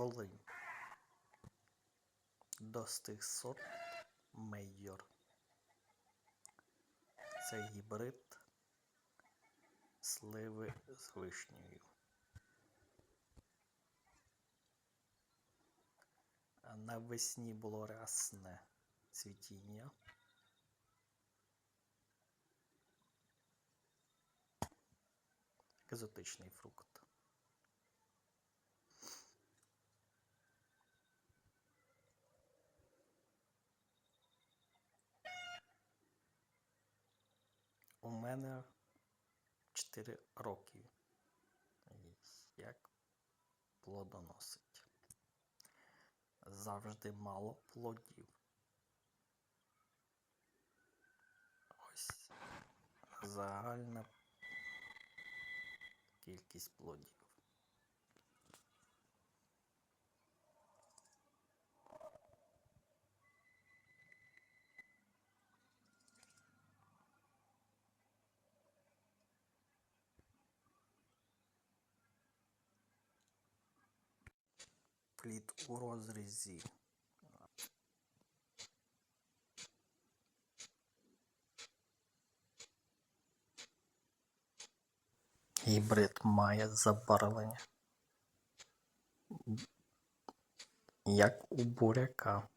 Волинь. Достиг сорт Мейор. Це гібрид сливи з вишнею. Навесні було рясне цвітіння. Екзотичний фрукт. У мене 4 роки. Як плодоносить. Завжди мало плодів. Ось загальна кількість плодів. Плід у розрізі. Гібрид має забарвлення. Як у буряка.